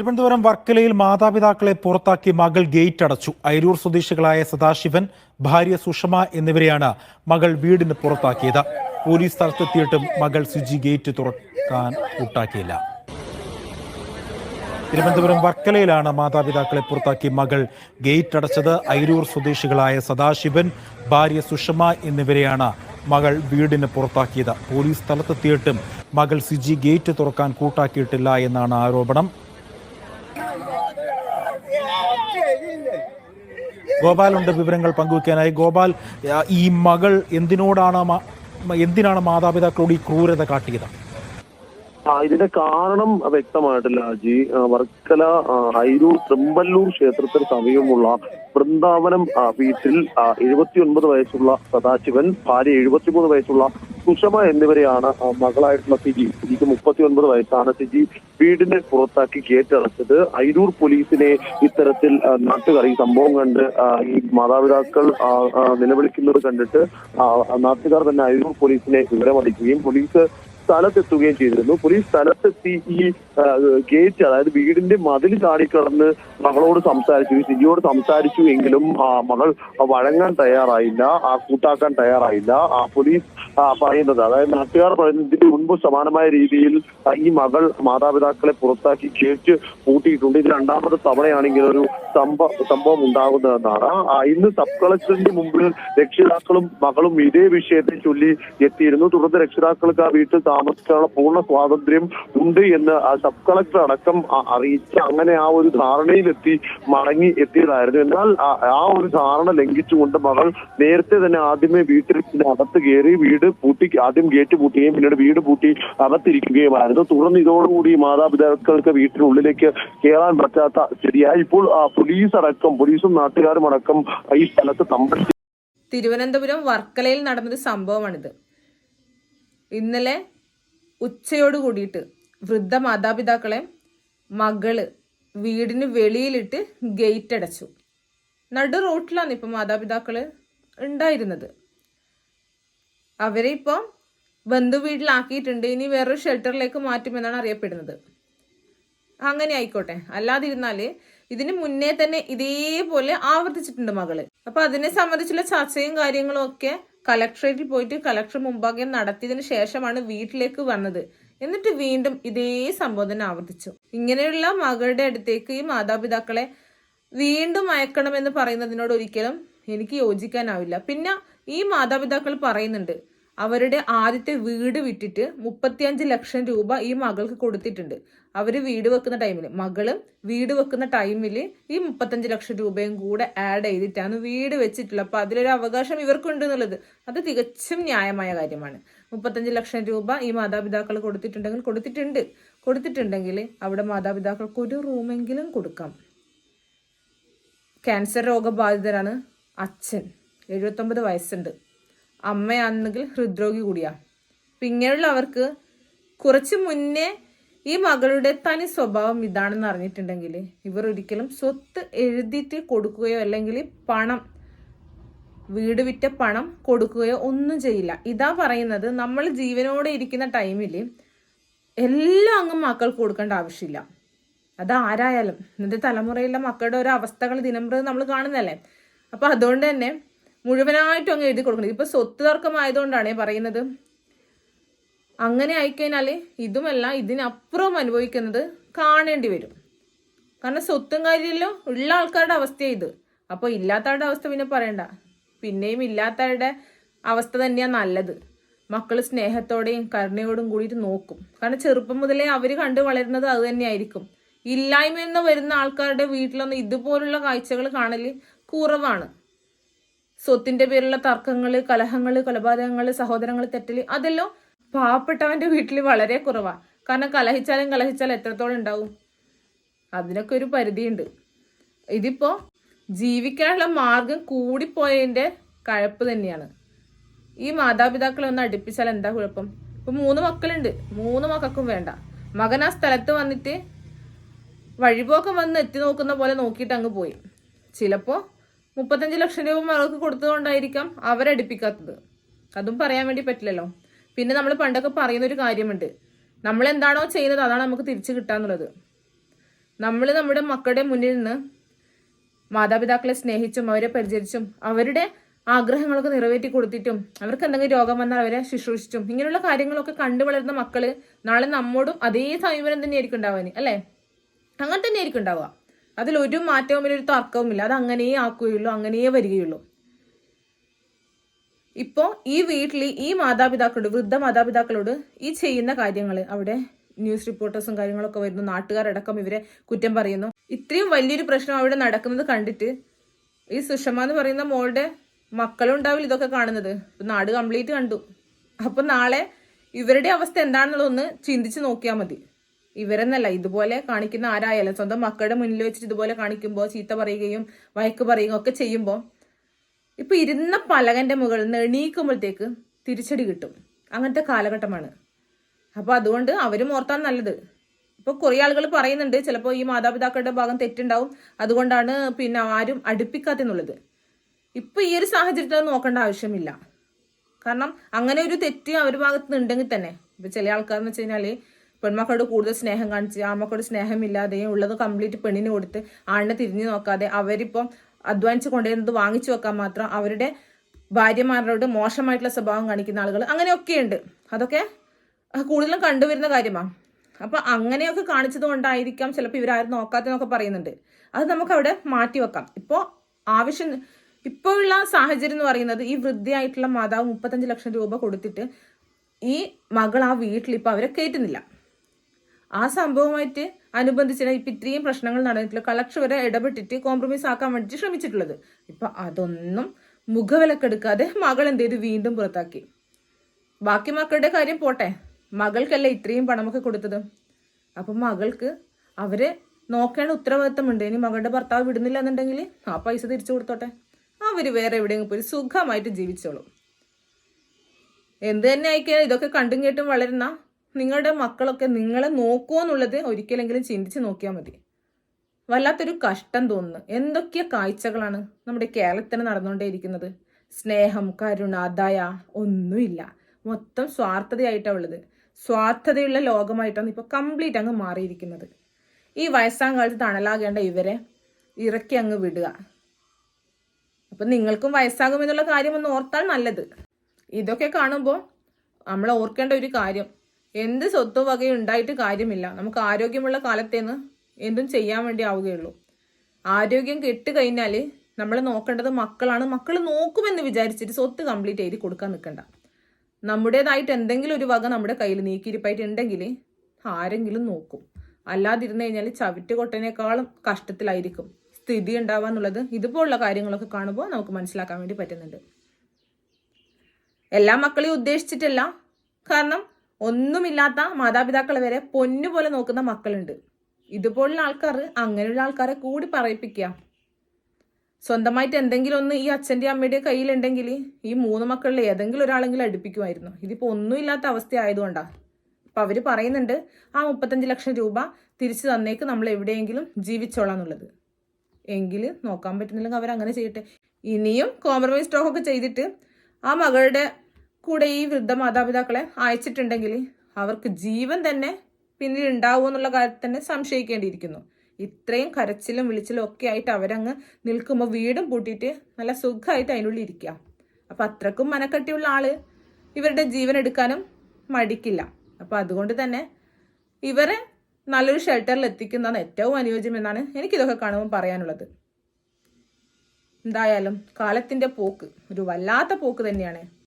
തിരുവനന്തപുരം വർക്കലയിൽ മാതാപിതാക്കളെ പുറത്താക്കി മകൾ ഗേറ്റ് അടച്ചു. അയിരൂർ സ്വദേശികളായ സദാശിവൻ ഭാര്യ സുഷമ എന്നിവരെയാണ് മകൾ വീടിന് പുറത്താക്കിയത്. പോലീസ് സ്ഥലത്തെത്തിയിട്ടും മകൾ സുജി ഗേറ്റ് തുറക്കാൻ കൂട്ടാക്കിയില്ല. തിരുവനന്തപുരം വർക്കലയിലാണ് മാതാപിതാക്കളെ പുറത്താക്കി മകൾ ഗേറ്റ് അടച്ചത്. അയിരൂർ സ്വദേശികളായ സദാശിവൻ ഭാര്യ സുഷമ എന്നിവരെയാണ് മകൾ വീടിന് പുറത്താക്കിയത്. പോലീസ് സ്ഥലത്തെത്തിയിട്ടും മകൾ സിജി ഗേറ്റ് തുറക്കാൻ കൂട്ടാക്കിയിട്ടില്ല എന്നാണ് ആരോപണം. ഗോപാലുണ്ട് വിവരങ്ങൾ പങ്കുവയ്ക്കാനായി ഗോപാൽ ഈ മകൾ എന്തിനോടാണ് എന്തിനാണ് മാതാപിതാക്കളോട് ഈ ക്രൂരത കാട്ടിയത്? ഇതിന്റെ കാരണം വ്യക്തമായിട്ടില്ല ജി. വർക്കല അയിരൂർ തൃമ്പല്ലൂർ ക്ഷേത്രത്തിന് സമീപമുള്ള വൃന്ദാവനം വീട്ടിൽ എഴുപത്തിയൊൻപത് വയസ്സുള്ള സദാശിവൻ ഭാര്യ എഴുപത്തിമൂന്ന് വയസ്സുള്ള സുഷമ എന്നിവരെയാണ് മകളായിട്ടുള്ള സിജി. സിജിക്ക് മുപ്പത്തി ഒൻപത് വയസ്സാണ്. സിജി വീടിന്റെ പുറത്താക്കി കേറ്റടച്ചത് അയിരൂർ പോലീസിനെ ഇത്തരത്തിൽ നാട്ടുകാർ ഈ സംഭവം കണ്ട് ഈ മാതാപിതാക്കൾ നിലവിളിക്കുന്നത് കണ്ടിട്ട് നാട്ടുകാർ തന്നെ അയിരൂർ പോലീസിനെ വിവരമറിയിക്കുകയും പോലീസ് സ്ഥലത്തെത്തുകയും ചെയ്തിരുന്നു. പോലീസ് സ്ഥലത്തെത്തി ഈ ഗേറ്റ് അതായത് വീടിന്റെ മതിൽ ചാടിക്കടന്ന് മകളോട് സംസാരിച്ചു. സിജിയോട് സംസാരിച്ചു എങ്കിലും മകൾ വഴങ്ങാൻ തയ്യാറായില്ല. ആ കൂട്ടാക്കാൻ തയ്യാറായില്ല. ആ പോലീസ് പറയുന്നത് അതായത് നാട്ടുകാർ പറയുന്നതിന് മുൻപ് സമാനമായ രീതിയിൽ ഈ മകൾ മാതാപിതാക്കളെ പുറത്താക്കി ഗേറ്റ് പൂട്ടിയിട്ടുണ്ട്. ഇത് രണ്ടാമത്തെ തവണയാണെങ്കിൽ ഒരു സംഭവം സംഭവം ഉണ്ടാകുന്നതെന്നാണ്. ഇന്ന് സബ് കളക്ടറിന്റെ മുമ്പിൽ രക്ഷിതാക്കളും മകളും ഇതേ വിഷയത്തെ ചൊല്ലി എത്തിയിരുന്നു. തുടർന്ന് രക്ഷിതാക്കൾക്ക് ആ വീട്ടിൽ താമസിക്കാനുള്ള പൂർണ സ്വാതന്ത്ര്യം ഉണ്ട് എന്ന് സബ് കളക്ടർ അടക്കം അറിയിച്ച അങ്ങനെ ആ ഒരു ധാരണയിലെത്തി മടങ്ങി എത്തിയതായിരുന്നു. എന്നാൽ ആ- ഒരു ധാരണ ലംഘിച്ചുകൊണ്ട് മകൾ നേരത്തെ തന്നെ ആദ്യമേ വീട്ടിൽ അകത്ത് കയറി വീട് പൂട്ടി ആദ്യം ഗേറ്റ് പൂട്ടുകയും പിന്നീട് വീട് പൂട്ടി അകത്തിരിക്കുകയുമായിരുന്നു. തുടർന്ന് ഇതോടുകൂടി മാതാപിതാക്കൾക്ക് വീട്ടിനുള്ളിലേക്ക് കയറാൻ പറ്റാത്ത സ്ഥിതിയായി. ഇപ്പോൾ പോലീസ് അടക്കം പോലീസും നാട്ടുകാരും അടക്കം ഈ സ്ഥലത്ത് തമ്പടി തിരുവനന്തപുരം വർക്കലയിൽ നടന്നൊരു സംഭവമാണിത്. ഇന്നലെ ഉച്ചയോട് കൂടിയിട്ട് വൃദ്ധ മാതാപിതാക്കളെ മകൾ വീടിന് വെളിയിലിട്ട് ഗേറ്റ് അടച്ചു നടു റോട്ടിലാണ് ഇപ്പം മാതാപിതാക്കൾ ഉണ്ടായിരുന്നത്. അവരെ ഇപ്പം ബന്ധു വീട്ടിലാക്കിയിട്ടുണ്ട് ഇനി വേറൊരു ഷെൽട്ടറിലേക്ക് മാറ്റുമെന്നാണ് അറിയപ്പെടുന്നത്. അങ്ങനെ ആയിക്കോട്ടെ. അല്ലാതിരുന്നാൽ ഇതിന് മുന്നേ തന്നെ ഇതേപോലെ ആവർത്തിച്ചിട്ടുണ്ട് മകൾ. അപ്പൊ അതിനെ സംബന്ധിച്ചുള്ള ചർച്ചയും കാര്യങ്ങളും ഒക്കെ കലക്ടറേറ്റിൽ പോയിട്ട് കലക്ടർ മുമ്പാകെ നടത്തിയതിന് ശേഷമാണ് വീട്ടിലേക്ക് വന്നത്. എന്നിട്ട് വീണ്ടും ഇതേ സംബോധന ആവർത്തിച്ചു. ഇങ്ങനെയുള്ള മകളുടെ അടുത്തേക്ക് ഈ മാതാപിതാക്കളെ വീണ്ടും അയക്കണമെന്ന് പറയുന്നതിനോട് ഒരിക്കലും എനിക്ക് യോജിക്കാനാവില്ല. പിന്നെ ഈ മാതാപിതാക്കൾ പറയുന്നുണ്ട് അവരുടെ ആദ്യത്തെ വീട് വിറ്റിട്ട് മുപ്പത്തിയഞ്ച് ലക്ഷം രൂപ ഈ മകൾക്ക് കൊടുത്തിട്ടുണ്ട്. അവർ വീട് വെക്കുന്ന ടൈമിൽ മകൾ വീട് വെക്കുന്ന ടൈമിൽ ഈ മുപ്പത്തഞ്ച് ലക്ഷം രൂപയും കൂടെ ആഡ് ചെയ്തിട്ടാണ് വീട് വെച്ചിട്ടുള്ളത്. അപ്പൊ അതിലൊരു അവകാശം ഇവർക്കുണ്ട് എന്നുള്ളത് അത് തികച്ചും ന്യായമായ കാര്യമാണ്. മുപ്പത്തഞ്ച് ലക്ഷം രൂപ ഈ മാതാപിതാക്കൾ കൊടുത്തിട്ടുണ്ടെങ്കിൽ കൊടുത്തിട്ടുണ്ട്. കൊടുത്തിട്ടുണ്ടെങ്കിൽ അവിടെ മാതാപിതാക്കൾക്ക് ഒരു റൂമെങ്കിലും കൊടുക്കാം. ക്യാൻസർ രോഗബാധിതരാണ് അച്ഛൻ. എഴുപത്തൊമ്പത് വയസ്സുണ്ട്. അമ്മയാണെങ്കിൽ ഹൃദ്രോഗി കൂടിയാ. അപ്പം ഇങ്ങനെയുള്ളവർക്ക് കുറച്ച് മുന്നേ ഈ മകളുടെ തനി സ്വഭാവം ഇതാണെന്ന് അറിഞ്ഞിട്ടുണ്ടെങ്കിൽ ഇവർ ഒരിക്കലും സ്വത്ത് എഴുതിയിട്ട് കൊടുക്കുകയോ അല്ലെങ്കിൽ പണം വീട് വിറ്റ പണം കൊടുക്കുകയോ ഒന്നും ചെയ്യില്ല. ഇതാ പറയുന്നത് നമ്മൾ ജീവനോടെ ഇരിക്കുന്ന ടൈമിൽ എല്ലാം അങ്ങ് മക്കൾക്ക് കൊടുക്കേണ്ട ആവശ്യമില്ല. അത് ആരായാലും. ഇന്നത്തെ തലമുറയിലെ മക്കളുടെ ഓരോ അവസ്ഥകൾ ദിനംപ്രതി നമ്മൾ കാണുന്നതല്ലേ? അപ്പൊ അതുകൊണ്ട് തന്നെ മുഴുവനായിട്ടും അങ്ങ് എഴുതി കൊടുക്കണം ഇപ്പൊ സ്വത്ത് തർക്കമായതുകൊണ്ടാണ് പറയുന്നത്. അങ്ങനെ ആയിക്കഴിഞ്ഞാൽ ഇതുമല്ല ഇതിനപ്പുറം അനുഭവിക്കുന്നത് കാണേണ്ടി വരും. കാരണം സ്വത്തും കാര്യമല്ലോ ഉള്ള ആൾക്കാരുടെ അവസ്ഥയാണ് ഇത്. അപ്പോൾ ഇല്ലാത്തവരുടെ അവസ്ഥ പിന്നെ പറയണ്ട. പിന്നെയും ഇല്ലാത്തവരുടെ അവസ്ഥ തന്നെയാണ് നല്ലത്. മക്കൾ സ്നേഹത്തോടെയും കരുണയോടും കൂടിയിട്ട് നോക്കും. കാരണം ചെറുപ്പം മുതലേ അവർ കണ്ടു വളരുന്നത് അത് തന്നെയായിരിക്കും. ഇല്ലായ്മ എന്ന് വരുന്ന ആൾക്കാരുടെ വീട്ടിലൊന്നും ഇതുപോലുള്ള കാഴ്ചകൾ കാണൽ കുറവാണ്. സ്വത്തിന്റെ പേരിലുള്ള തർക്കങ്ങൾ കലഹങ്ങൾ കൊലപാതകങ്ങൾ സഹോദരങ്ങൾ തെറ്റൽ അതെല്ലാം പാവപ്പെട്ടവന്റെ വീട്ടിൽ വളരെ കുറവാണ് കാരണം കലഹിച്ചാലും കലഹിച്ചാലും എത്രത്തോളം ഉണ്ടാവും? അതിനൊക്കെ ഒരു പരിധിയുണ്ട്. ഇതിപ്പോ ജീവിക്കാനുള്ള മാർഗം കൂടിപ്പോയതിന്റെ കഴപ്പ് തന്നെയാണ്. ഈ മാതാപിതാക്കളെ ഒന്ന് അടുപ്പിച്ചാൽ എന്താ കുഴപ്പം? ഇപ്പൊ മൂന്ന് മക്കളുണ്ട്. മൂന്ന് മക്കൾക്കും വേണ്ട. മകൻ ആ സ്ഥലത്ത് വന്നിട്ട് വഴിപോക്കം വന്ന് എത്തി നോക്കുന്ന പോലെ നോക്കിയിട്ട് അങ്ങ് പോയി. ചിലപ്പോ മുപ്പത്തഞ്ച് ലക്ഷം രൂപ മകൾക്ക് കൊടുത്തതുകൊണ്ടായിരിക്കാം അവരടിപ്പിക്കാത്തത്. അതും പറയാൻ വേണ്ടി പറ്റില്ലല്ലോ. പിന്നെ നമ്മൾ പണ്ടൊക്കെ പറയുന്ന ഒരു കാര്യമുണ്ട്. നമ്മൾ എന്താണോ ചെയ്യുന്നത് അതാണ് നമുക്ക് തിരിച്ചു കിട്ടാന്നുള്ളത്. നമ്മൾ നമ്മുടെ മക്കളുടെ മുന്നിൽ നിന്ന് മാതാപിതാക്കളെ സ്നേഹിച്ചും അവരെ പരിചരിച്ചും അവരുടെ ആഗ്രഹങ്ങളൊക്കെ നിറവേറ്റി കൊടുത്തിട്ടും അവർക്ക് എന്തെങ്കിലും രോഗം വന്നാൽ അവരെ ശുശ്രൂഷിച്ചും ഇങ്ങനെയുള്ള കാര്യങ്ങളൊക്കെ കണ്ടു വളരുന്ന മക്കൾ നാളെ നമ്മോടും അതേ സമീപനം തന്നെയായിരിക്കും ഉണ്ടാവാൻ അല്ലേ? അങ്ങനെ തന്നെയായിരിക്കും ഉണ്ടാവുക. അതിൽ ഒരു മാറ്റവും ഒരു തർക്കവുമില്ല അത് അങ്ങനെ ആക്കുകയുള്ളൂ അങ്ങനെ വരികയുള്ളൂ. ഇപ്പോ ഈ വീട്ടിൽ ഈ മാതാപിതാക്കളോട് വൃദ്ധ മാതാപിതാക്കളോട് ഈ ചെയ്യുന്ന കാര്യങ്ങൾ അവിടെ ന്യൂസ് റിപ്പോർട്ടേഴ്സും കാര്യങ്ങളൊക്കെ വരുന്നു. നാട്ടുകാരടക്കം ഇവരെ കുറ്റം പറയുന്നു. ഇത്രയും വലിയൊരു പ്രശ്നം അവിടെ നടക്കുന്നത് കണ്ടിട്ട് ഈ സുഷമ എന്ന് പറയുന്ന മോളുടെ മക്കളുണ്ടാവില്ല ഇതൊക്കെ കാണുന്നത്. നാട് കംപ്ലീറ്റ് കണ്ടു. അപ്പൊ നാളെ ഇവരുടെ അവസ്ഥ എന്താണെന്നുള്ളതൊന്ന് ചിന്തിച്ച് നോക്കിയാൽ മതി. ഇവരെന്നല്ല ഇതുപോലെ കാണിക്കുന്ന ആരായാലും സ്വന്തം മക്കളുടെ മുന്നിൽ വെച്ചിട്ട് ഇതുപോലെ കാണിക്കുമ്പോൾ ചീത്ത പറയുകയും വഴക്ക് പറയുകയും ഒക്കെ ചെയ്യുമ്പോൾ ഇപ്പൊ ഇരുന്ന പലകന്റെ മുകളിൽ നിന്ന് എണീക്കുമ്പോഴത്തേക്ക് തിരിച്ചടി കിട്ടും. അങ്ങനത്തെ കാലഘട്ടമാണ്. അപ്പൊ അതുകൊണ്ട് അവരും ഓർത്താൻ നല്ലത്. ഇപ്പൊ കുറെ ആളുകൾ പറയുന്നുണ്ട് ചിലപ്പോൾ ഈ മാതാപിതാക്കളുടെ ഭാഗം തെറ്റുണ്ടാവും. അതുകൊണ്ടാണ് പിന്നെ ആരും അടുപ്പിക്കാത്തെന്നുള്ളത്. ഇപ്പൊ ഈ ഒരു സാഹചര്യത്തിൽ നോക്കേണ്ട ആവശ്യമില്ല. കാരണം അങ്ങനെ ഒരു തെറ്റ് അവരുടെ ഭാഗത്ത് നിന്നുണ്ടെങ്കിൽ തന്നെ. ഇപ്പൊ ചില ആൾക്കാരെന്ന് വെച്ച് കഴിഞ്ഞാൽ പെൺമക്കളോട് കൂടുതൽ സ്നേഹം കാണിച്ച് ആൺമക്കളോട് സ്നേഹമില്ലാതെയും ഉള്ളത് കംപ്ലീറ്റ് പെണ്ണിന് കൊടുത്ത് ആണിനെ തിരിഞ്ഞു നോക്കാതെ അവരിപ്പം അധ്വാനിച്ച് കൊണ്ടുവരുന്നത് വാങ്ങിച്ചു വെക്കാൻ മാത്രം അവരുടെ ഭാര്യമാരോട് മോശമായിട്ടുള്ള സ്വഭാവം കാണിക്കുന്ന ആളുകൾ അങ്ങനെയൊക്കെയുണ്ട്. അതൊക്കെ കൂടുതലും കണ്ടുവരുന്ന കാര്യമാണ് അപ്പൊ അങ്ങനെയൊക്കെ കാണിച്ചത് കൊണ്ടായിരിക്കാം ചിലപ്പോൾ ഇവരാരും നോക്കാത്തതെന്നൊക്കെ പറയുന്നുണ്ട്. അത് നമുക്ക് അവിടെ മാറ്റി വെക്കാം. ഇപ്പോൾ ആവശ്യം ഇപ്പോഴുള്ള സാഹചര്യം എന്ന് പറയുന്നത് ഈ വൃദ്ധയായിട്ടുള്ള മാതാവ് മുപ്പത്തഞ്ച് ലക്ഷം രൂപ കൊടുത്തിട്ട് ഈ മകൾ ആ വീട്ടിൽ ഇപ്പൊ അവരെ കയറ്റുന്നില്ല. ആ സംഭവമായിട്ട് അനുബന്ധിച്ചാണ് ഇപ്പൊ ഇത്രയും പ്രശ്നങ്ങൾ നടന്നിട്ടുള്ള കളക്ഷൻ വരെ ഇടപെട്ടിട്ട് കോംപ്രമൈസ് ആക്കാൻ വേണ്ടിയിട്ട് ശ്രമിച്ചിട്ടുള്ളത്. ഇപ്പൊ അതൊന്നും മുഖവിലക്കെടുക്കാതെ മകൾ എന്ത് ചെയ്തു? വീണ്ടും പുറത്താക്കി. ബാക്കി മക്കളുടെ കാര്യം പോട്ടെ. മകൾക്കല്ല ഇത്രയും പണമൊക്കെ കൊടുത്തത്? അപ്പം മകൾക്ക് അവരെ നോക്കേണ്ട ഉത്തരവാദിത്തമുണ്ട്. ഇനി മകളുടെ ഭർത്താവ് വിടുന്നില്ല എന്നുണ്ടെങ്കിൽ ആ പൈസ തിരിച്ചു കൊടുത്തോട്ടെ. അവർ വേറെ എവിടെയെങ്കിലും പോയി സുഖമായിട്ട് ജീവിച്ചോളും. എന്ത് തന്നെ ആയിക്കാലും ഇതൊക്കെ കണ്ടും കേട്ടും വളരുന്ന നിങ്ങളുടെ മക്കളൊക്കെ നിങ്ങളെ നോക്കുമോ എന്നുള്ളത് ഒരിക്കലെങ്കിലും ചിന്തിച്ച് നോക്കിയാൽ മതി. വല്ലാത്തൊരു കഷ്ടം തോന്നുന്നു. എന്തൊക്കെ കാഴ്ചകളാണ് നമ്മുടെ കേരളത്തിൽ നടന്നുകൊണ്ടേയിരിക്കുന്നത്. സ്നേഹം കരുണ ദയ ഒന്നുമില്ല. മൊത്തം സ്വാർത്ഥതയായിട്ടാണ് ഉള്ളത്. സ്വാർത്ഥതയുള്ള ലോകമായിട്ടാണ് ഇപ്പൊ കംപ്ലീറ്റ് അങ്ങ് മാറിയിരിക്കുന്നത്. ഈ വയസ്സാം കാലത്ത് തണലാകേണ്ട ഇവരെ ഇറക്കി അങ്ങ് വിടുക. അപ്പൊ നിങ്ങൾക്കും വയസ്സാകുമെന്നുള്ള കാര്യം ഒന്ന് ഓർത്താൽ നല്ലത്. ഇതൊക്കെ കാണുമ്പോൾ നമ്മൾ ഓർക്കേണ്ട ഒരു കാര്യം എന്ത് സ്വത്ത് വകയും ഉണ്ടായിട്ട് കാര്യമില്ല. നമുക്ക് ആരോഗ്യമുള്ള കാലത്തേന്ന് എന്തും ചെയ്യാൻ വേണ്ടി ആവുകയുള്ളൂ. ആരോഗ്യം കെട്ട് കഴിഞ്ഞാൽ നമ്മൾ നോക്കേണ്ടത് മക്കളാണ്. മക്കൾ നോക്കുമെന്ന് വിചാരിച്ചിട്ട് സ്വത്ത് കംപ്ലീറ്റ് എഴുതി കൊടുക്കാൻ നിൽക്കണ്ട നമ്മുടേതായിട്ട് എന്തെങ്കിലും ഒരു വക നമ്മുടെ കയ്യിൽ നീക്കിയിരിപ്പായിട്ട് ഉണ്ടെങ്കിൽ ആരെങ്കിലും നോക്കും. അല്ലാതിരുന്നു കഴിഞ്ഞാൽ ചവിറ്റ് കൊട്ടനേക്കാളും കഷ്ടത്തിലായിരിക്കും. സ്ഥിതി ഉണ്ടാവാന്നുള്ളത് ഇതുപോലുള്ള കാര്യങ്ങളൊക്കെ കാണുമ്പോൾ നമുക്ക് മനസ്സിലാക്കാൻ വേണ്ടി പറ്റുന്നുണ്ട്. എല്ലാ മക്കളെയും ഉദ്ദേശിച്ചിട്ടല്ല. കാരണം ഒന്നുമില്ലാത്ത മാതാപിതാക്കളെ വരെ പൊന്നുപോലെ നോക്കുന്ന മക്കളുണ്ട്. ഇതുപോലുള്ള ആൾക്കാർ അങ്ങനെയുള്ള ആൾക്കാരെ കൂടി പറയിപ്പിക്കുക. സ്വന്തമായിട്ട് എന്തെങ്കിലും ഒന്ന് ഈ അച്ഛന്റെ അമ്മയുടെ കയ്യിലുണ്ടെങ്കിൽ ഈ മൂന്ന് മക്കളിൽ ഏതെങ്കിലും ഒരാളെങ്കിലും അടുപ്പിക്കുമായിരുന്നു. ഇതിപ്പോൾ ഒന്നുമില്ലാത്ത അവസ്ഥ ആയതുകൊണ്ടാണ് അപ്പം അവർ പറയുന്നുണ്ട് ആ മുപ്പത്തഞ്ച് ലക്ഷം രൂപ തിരിച്ചു തന്നേക്ക് നമ്മൾ എവിടെയെങ്കിലും ജീവിച്ചോളാം എന്നുള്ളത്. എങ്കിൽ നോക്കാൻ പറ്റുന്നില്ലെങ്കിൽ അവർ അങ്ങനെ ചെയ്യട്ടെ. ഇനിയും കോംപ്രമൈസ് സ്റ്റോക്കൊക്കെ ചെയ്തിട്ട് ആ മകളുടെ കൂടെ ഈ വൃദ്ധ മാതാപിതാക്കളെ അയച്ചിട്ടുണ്ടെങ്കിൽ അവർക്ക് ജീവൻ തന്നെ പിന്നീട് ഉണ്ടാവുമോ എന്നുള്ള കാര്യത്തിൽ തന്നെ സംശയിക്കേണ്ടിയിരിക്കുന്നു. ഇത്രയും കരച്ചിലും വിളിച്ചിലും ഒക്കെ ആയിട്ട് അവരങ്ങ് നിൽക്കുമ്പോൾ വീടും പൂട്ടിയിട്ട് നല്ല സുഖമായിട്ട് അതിനുള്ളിൽ ഇരിക്കുക. അപ്പം അത്രക്കും മനക്കട്ടിയുള്ള ആൾ ഇവരുടെ ജീവൻ എടുക്കാനും മടിക്കില്ല. അപ്പം അതുകൊണ്ട് തന്നെ ഇവരെ നല്ലൊരു ഷെൽട്ടറിൽ എത്തിക്കുന്നതാണ് ഏറ്റവും അനുയോജ്യം എന്നാണ് എനിക്കിതൊക്കെ കാണുമ്പോൾ പറയാനുള്ളത്. എന്തായാലും കാലത്തിന്റെ പോക്ക് ഒരു വല്ലാത്ത പോക്ക് തന്നെയാണ്.